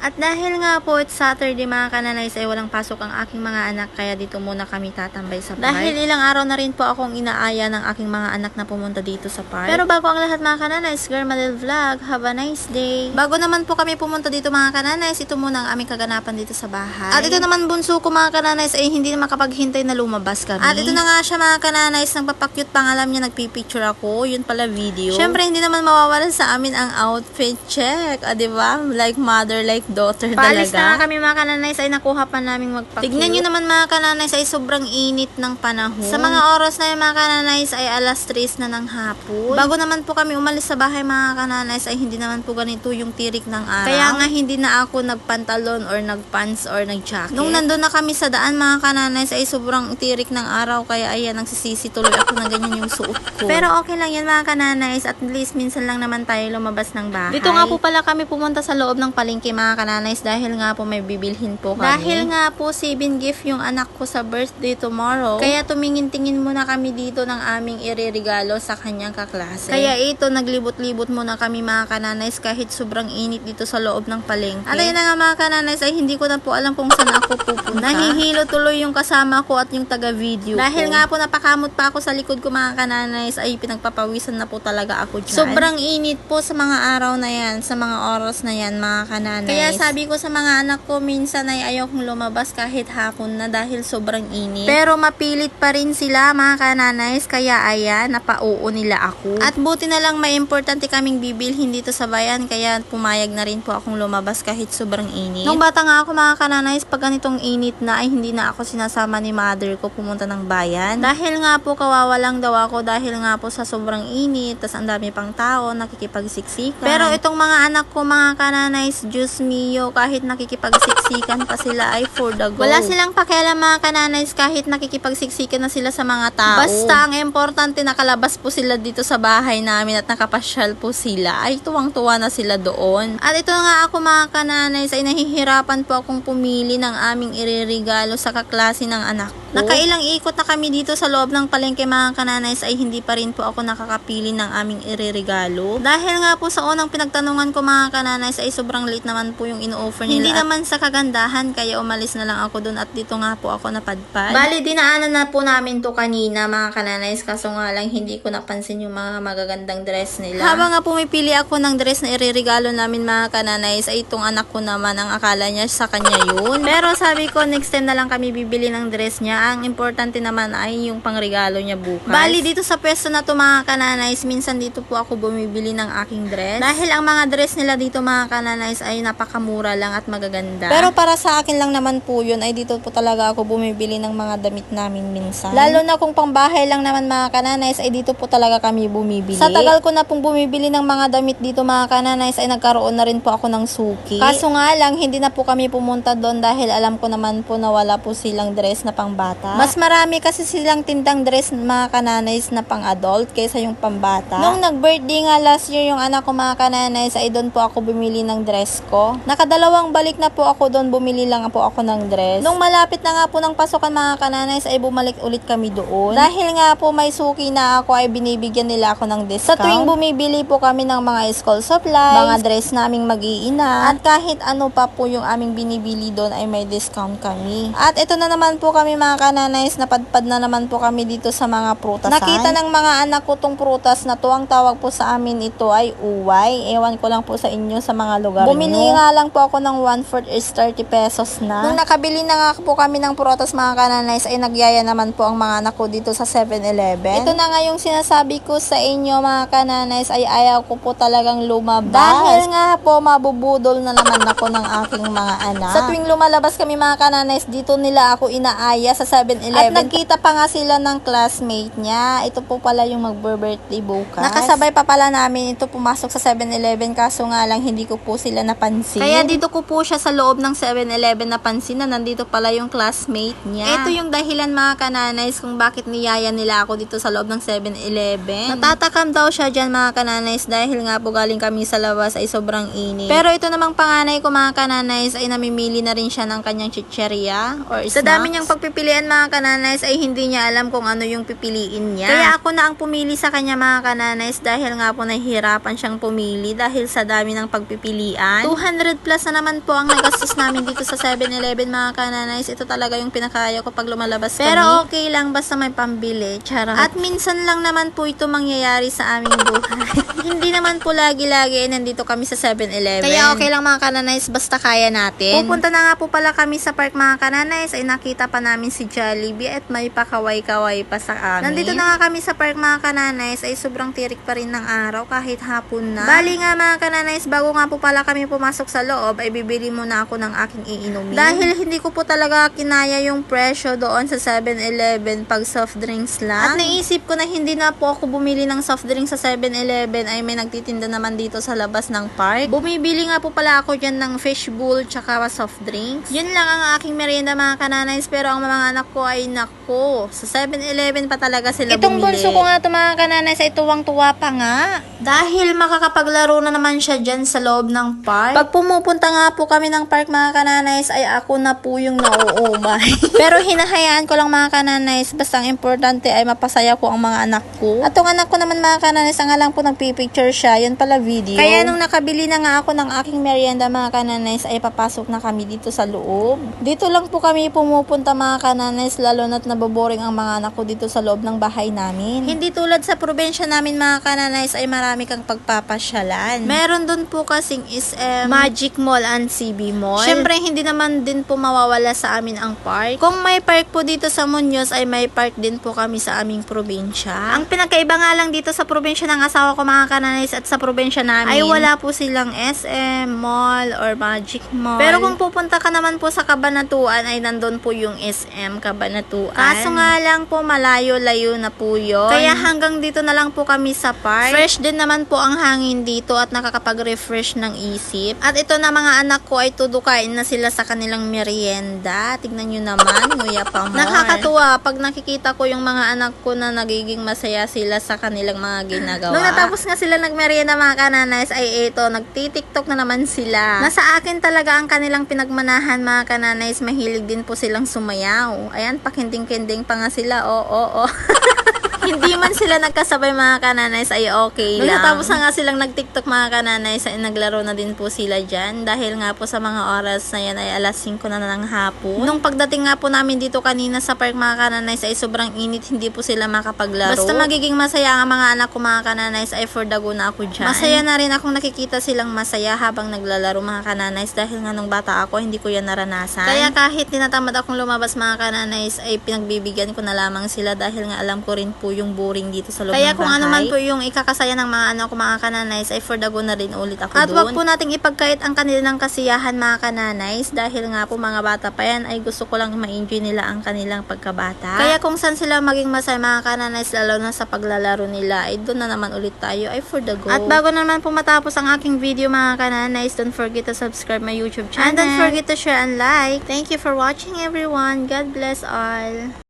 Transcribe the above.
At dahil nga po it's Saturday mga kananays ay walang pasok ang aking mga anak kaya dito muna kami tatambay sa bahay. Dahil ilang araw na rin po akong inaaya ng aking mga anak na pumunta dito sa park. Pero bago ang lahat mga kananays, Girl Madel Vlog, have a nice day. Bago naman po kami pumunta dito mga kananays, ito muna ang aming kaganapan dito sa bahay. At ito naman bunso ko mga kananays ay hindi na makapaghintay na lumabas kami. At ito na nga siya mga kananays, nagpapakyut pang alam niya, nagpipicture ako. Yun pala video. Syempre hindi naman mawawala sa amin ang outfit check. Ah, di ba? Like mother, like daughter Paalis talaga. na nga kami mga kananays ay nakuha pa naming magpakyut. Tignan nyo naman mga kananays ay sobrang init ng panahon. Sa mga oras na yung mga kananays ay alas 3 na ng hapon. Bago naman po kami umalis sa bahay mga kananays ay hindi naman po ganito yung tirik ng araw. Kaya nga hindi na ako nagpantalon or nagpants or nagjacket. Nung nandun na kami sa daan mga kananays ay sobrang tirik ng araw kaya ayan nagsisisi tuloy ako na ganyan yung suot ko. Pero okay lang yan mga kananays at least minsan lang naman tayo lumabas ng bahay. Dito nga po pala kami pumunta sa loob ng palengke mga kananays dahil nga po may bibilhin po kami. Dahil nga po saving gift yung anak ko sa birthday tomorrow. Kaya tumingin-tingin muna kami dito ng aming ireregalo sa kanyang kaklase. Kaya ito, naglibot-libot muna kami mga kananays kahit sobrang init dito sa loob ng palengke. At ayun na nga mga kananays ay hindi ko na po alam kung saan ako pupunta. Nahihilo tuloy yung kasama ko at yung taga-video Dahil nga po napakamot pa ako sa likod ko mga kananays ay pinagpapawisan na po talaga ako dyan. Sobrang init po sa mga araw na yan, sa mga oras na yan mga kananays. Kaya sabi ko sa mga anak ko minsan ay ayaw kong lumabas kahit hapon na dahil sobrang init. Pero mapilit pa rin sila mga kananays kaya ayan, napauo nila ako. At buti na lang may importante kaming bibilhin dito sa bayan kaya pumayag na rin po akong lumabas kahit sobrang init. Nung bata nga ako mga kananays, pag ganitong init na ay hindi na ako sinasama ni mother ko pumunta ng bayan. Dahil nga po kawawa lang daw ako dahil nga po sa sobrang init, tas ang dami pang tao nakikipagsiksikan. Pero itong mga anak ko mga kananays, Diyos mio, kahit nakikipagsiksikan pa sila ay for the go. Wala silang pakialam mga kananays kahit nakikipagsiksikan na sila sa mga tao. Basta ang importante nakalabas po sila dito sa bahay namin at nakapasyal po sila. Ay tuwang-tuwa na sila doon. At ito nga ako mga kananays ay nahihirapan po akong pumili ng aming iririgalo sa kaklase ng anak. Nakailang ikot na kami dito sa loob ng palengke mga kananays ay hindi pa rin po ako nakakapili ng aming iririgalo. Dahil nga po sa unang pinagtanungan ko mga kananays ay sobrang late naman po yung ino-offer nila. Hindi naman sa kagandahan kaya umalis na lang ako doon at dito nga po ako napadpad. Bali, dinaanan na po namin to kanina mga kananays kaso nga lang hindi ko napansin yung mga magagandang dress nila. Habang nga pumipili ako ng dress na iririgalo namin mga kananays ay itong anak ko naman ang akala niya sa kanya yun. Pero sabi ko next time na lang kami bibili ng dress niya. Ang importante naman ay yung pangregalo niya bukas. Bali, dito sa pwesto na to mga kananays, minsan dito po ako bumibili ng aking dress. Dahil ang mga dress nila dito mga kananays ay napakamura lang at magaganda. Pero para sa akin lang naman po yun, ay dito po talaga ako bumibili ng mga damit namin minsan. Lalo na kung pangbahay lang naman mga kananays, ay dito po talaga kami bumibili. Sa tagal ko na pong bumibili ng mga damit dito mga kananays, ay nagkaroon na rin po ako ng suki. Kaso nga lang, hindi na po kami pumunta doon dahil alam ko naman po na wala po silang dress na pangbata. Mas marami kasi silang tindang dress mga kananays na pang adult kaysa yung pambata. Nung nag-birthday nga last year yung anak ko mga kananays, ay doon po ako bumili ng dress ko. Nakadalawang balik na po ako doon, bumili lang po ako ng dress. Nung malapit na nga po ng pasukan mga kananays, ay bumalik ulit kami doon. Dahil nga po may suki na ako, ay binibigyan nila ako ng discount. Sa tuwing bumibili po kami ng mga school supplies, mga dress naming mag-iina, at kahit ano pa po yung aming binibili doon ay may discount kami. At ito na naman po kami mga kananays, napadpad na naman po kami dito sa mga prutasan. Nakita ng mga anak ko tong prutas na to, ang tawag po sa amin ito ay uway. Ewan ko lang po sa inyo sa mga lugar Bumili nyo. nga lang po ako ng 1 4 is 30 pesos na. Nung nakabili na nga po kami ng prutas mga kananays, ay nagyaya naman po ang mga anak ko dito sa 7-Eleven. Ito na nga yung sinasabi ko sa inyo mga kananays, ay ayaw ko po talagang lumabas. Dahil nga po, mabubudol na naman ako ng aking mga anak. Sa tuwing lumalabas kami mga kananays, dito nila ako inaaya sa 7-Eleven. At nagkita pa nga sila ng classmate niya. Ito po pala yung mag-birthday bukas. Nakasabay pa pala namin ito pumasok sa 7-Eleven kaso nga lang hindi ko po sila napansin. Kaya dito ko po siya sa loob ng 7-Eleven napansin na nandito pala yung classmate niya. Ito yung dahilan mga kananays kung bakit niyaya nila ako dito sa loob ng 7-Eleven. Natatakam daw siya dyan mga kananays dahil nga po galing kami sa labas ay sobrang init. Pero ito namang panganay ko mga kananays ay namimili na rin siya ng kanyang chicheria or snack. Sa dami niyang pagpipilian yan mga kananays ay hindi niya alam kung ano yung pipiliin niya. Kaya ako na ang pumili sa kanya mga kananays dahil nga po nahihirapan siyang pumili dahil sa dami ng pagpipilian. 200 plus na naman po ang nagastos namin dito sa 7-Eleven mga kananays. Ito talaga yung pinakaya ko pag lumalabas kami. Pero okay lang basta may pambili. Charot. At minsan lang naman po ito mangyayari sa aming buhay. hindi naman po lagi-lagi eh, nandito kami sa 7-Eleven. Kaya okay lang mga kananays basta kaya natin. Pupunta na nga po pala kami sa park mga kananays ay nakita pa namin si Jollibee at may pakaway-kaway pa sa amin. Nandito na nga kami sa park mga kananays ay sobrang tirik pa rin ng araw kahit hapon na. Bali nga mga kananays bago nga po pala kami pumasok sa loob ay bibili muna ako ng aking iinumin. Dahil hindi ko po talaga kinaya yung presyo doon sa 7-Eleven pag soft drinks lang. At naisip ko na hindi na po ako bumili ng soft drinks sa 7-Eleven ay may nagtitinda naman dito sa labas ng park. Bumibili nga po pala ako dyan ng fishbowl tsaka soft drinks. Yun lang ang aking merienda mga kananays pero ang mga anak ko ay nako. Sa 7-Eleven pa talaga sila Itong bumili. bunso ko nga ito mga kananays ay tuwang-tuwa pa nga. Dahil makakapaglaro na naman siya dyan sa loob ng park. Pag pumupunta nga po kami ng park mga kananays ay ako na po yung nauumay. pero hinahayaan ko lang mga kananays basta ang importante ay mapasaya ko ang mga anak ko. At ang anak ko naman mga kananays ang alam po nagpipicture siya. Yun pala video. Kaya nung nakabili na nga ako ng aking merienda mga kananays ay papasok na kami dito sa loob. Dito lang po kami pumupunta mga kananays lalo na't naboboring ang mga anak ko dito sa loob ng bahay namin. Hindi tulad sa probinsya namin mga kananays ay marami kang pagpapasyalan. Meron dun po kasing SM, Magic Mall and CB Mall. Syempre hindi naman din po mawawala sa amin ang park. Kung may park po dito sa Muñoz ay may park din po kami sa aming probinsya. Ang pinagkaiba nga lang dito sa probinsya ng asawa ko mga kananays at sa probinsya namin ay wala po silang SM, mall or Magic Mall. Pero kung pupunta ka naman po sa Kabanatuan ay nandun po yung SM Kabanatuan. Kaso nga lang po malayo-layo na po yun. Kaya hanggang dito na lang po kami sa park. Fresh din naman po ang hangin dito at nakakapag-refresh ng isip. At ito na mga anak ko ay tudukain na sila sa kanilang merienda. Tignan nyo naman, nguya pa more. Nakakatuwa pag nakikita ko yung mga anak ko na nagiging masaya sila sa kanilang mga ginagawa. Nung natapos nga sila nagmerienda mga kananays ay ito, nagtitiktok na naman sila. Nasa akin talaga ang kanilang pinagmanahan mga kananays, mahilig din po silang sumayaw. Ayan, pakinding-kinding pa nga sila, oo, oo, oo. hindi man sila nagkasabay mga kananays ay okay lang. Nagtatapos na nga silang nag-tiktok mga kananays ay naglaro na din po sila dyan dahil nga po sa mga oras na yan ay alas 5 na ng hapon. Nung pagdating nga po namin dito kanina sa park mga kananays ay sobrang init hindi po sila makapaglaro. Basta magiging masaya ang mga anak ko mga kananays ay for the go na ako dyan. Masaya na rin akong nakikita silang masaya habang naglalaro mga kananays dahil nga nung bata ako hindi ko yan naranasan. Kaya kahit tinatamad akong lumabas mga kananays ay pinagbibigyan ko na lamang sila dahil nga alam ko rin po yung boring dito sa loob Kaya ng kung bahay. ano man po yung ikakasaya ng mga anak ko mga kananays ay for the go na rin ulit ako At wag po nating ipagkait ang kanilang kasiyahan mga kananays dahil nga po mga bata pa yan ay gusto ko lang ma-enjoy nila ang kanilang pagkabata. Kaya kung saan sila maging masaya mga kananays lalo na sa paglalaro nila ay doon na naman ulit tayo ay for the go. At bago naman po matapos ang aking video mga kananays don't forget to subscribe my YouTube channel. And don't forget to share and like. Thank you for watching everyone. God bless all.